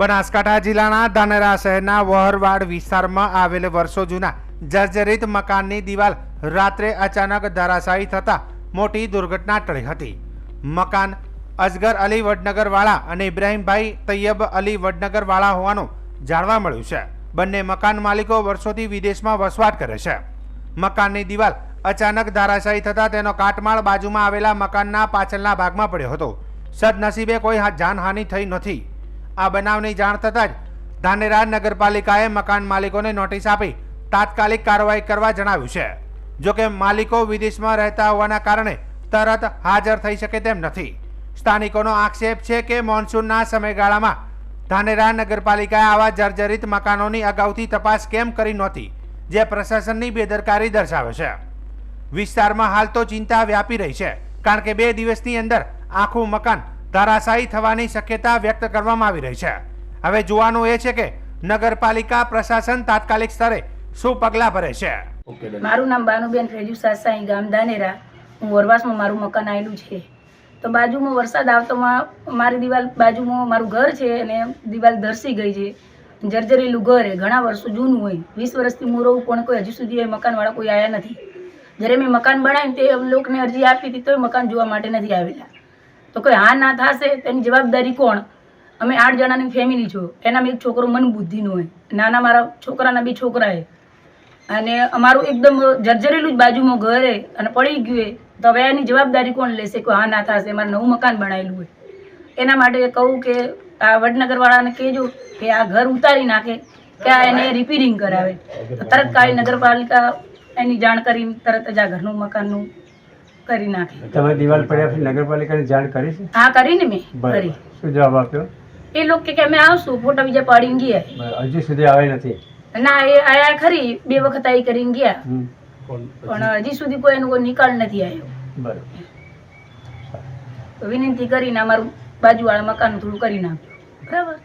બનાસકાંઠા જિલ્લાના ધાનેરા શહેરના વહરવાડ વિસ્તારમાં આવેલ વર્ષો જૂના જર્જરિત મકાનની દિવાલ રાત્રે અચાનક ધરાશાયી થતાં મોટી દુર્ઘટના ટળી હતી. મકાન અજગર અલી વડનગરવાળા અને ઇબ્રાહીમભાઈ તૈયબ અલી વડનગરવાળા હોવાનું જાણવા મળ્યું છે. બંને મકાન માલિકો વર્ષોથી વિદેશમાં વસવાટ કરે છે. મકાનની દિવાલ અચાનક ધારાશાયી થતાં તેનો કાટમાળ બાજુમાં આવેલા મકાનના પાછળના ભાગમાં પડ્યો હતો. સદનસીબે કોઈ જાનહાનિ થઈ નથી. આ બનાવની જાણ થતાં જ ધાનેરા નગરપાલિકાએ મકાન માલિકોને નોટિસ આપી તાત્કાલિક કાર્યવાહી કરવા જણાવ્યું છે. જોકે માલિકો વિદેશમાં રહેતા હોવાના કારણે તરત હાજર થઈ શકે તેમ નથી. સ્થાનિકોનો આક્ષેપ છે કે મોન્સૂનના સમયગાળામાં ધાનેરા નગરપાલિકાએ આવા જર્જરિત મકાનોની અગાઉથી તપાસ કેમ કરી નહોતી, જે પ્રશાસનની બેદરકારી દર્શાવે છે. વિસ્તારમાં હાલ તો ચિંતા વ્યાપી રહી છે, કારણ કે બે દિવસની અંદર આખું મકાન ધરાશાયી થવાની શક્યતા વ્યક્ત કરવામાં આવી રહી છે. હવે જોવાનું એ છે કે નગરપાલિકા પ્રશાસન તાત્કાલિક સ્તરે શું પગલાં ભરે છે. મારું નામ બાનુબેન ફેજુ સાસાઈ ગામ દાનેરા હું વરવાસમાં મારું મકાન આવેલું છે. તો બાજુમાં વરસાદ આવતોમાં મારી દિવાલ બાજુમાં મારું ઘર છે અને દિવાલ ધરસી ગઈ છે. જર્જરેલું ઘર એ ઘણા વર્ષો જૂનું હોય. વીસ વર્ષથી હું રહું પણ કોઈ હજુ સુધી એ મકાનવાળા કોઈ આવ્યા નથી. જ્યારે મેં મકાન બનાવ્યું તે લોકોને અરજી આપી હતી તોય મકાન જોવા માટે નથી આવેલા. તો કોઈ હા ના થશે તેની જવાબદારી કોણ? અમે આઠ જણાની ફેમિલી છો. એનામાં એક છોકરો મન બુદ્ધિનો હોય. નાના મારા છોકરાના બી છોકરા અને અમારું એકદમ જર્જરેલું જ બાજુમાં ઘર છે અને પડી ગયું તો હવે એની જવાબદારી કોણ લેશે? કોઈ હા ના થશે, મારે નવું મકાન બનાવેલું હોય. એના માટે કહું કે આ વડનગરવાળાને કહેજો કે આ ઘર ઉતારી નાખે, કે આ એને રિપેરિંગ કરાવે. તરત કાળી નગરપાલિકા એની જાણ કરીને તરત જ આ ઘરનું મકાનનું કરી નાખી. તમે દિવાલ પડ્યા પછી નગરપાલિકાને જાણ કરી છે? હા કરીને મેં કરી. શું જવાબ આપ્યો? એ લોકો કે કે અમે આવશું ફોટો બીજા પાડીને ગયા. હજી સુધી આવે નથી. ના એ આયા ખરી બે વખત આવી કરીને ગયા. પણ હજી સુધી કોઈ એનો કોઈ નિકાલ નથી આવ્યો. બરાબર. તો વિનંતી કરીને અમારું બાજુવાળા મકાન થોડું કરી નાખ્યું. બરાબર?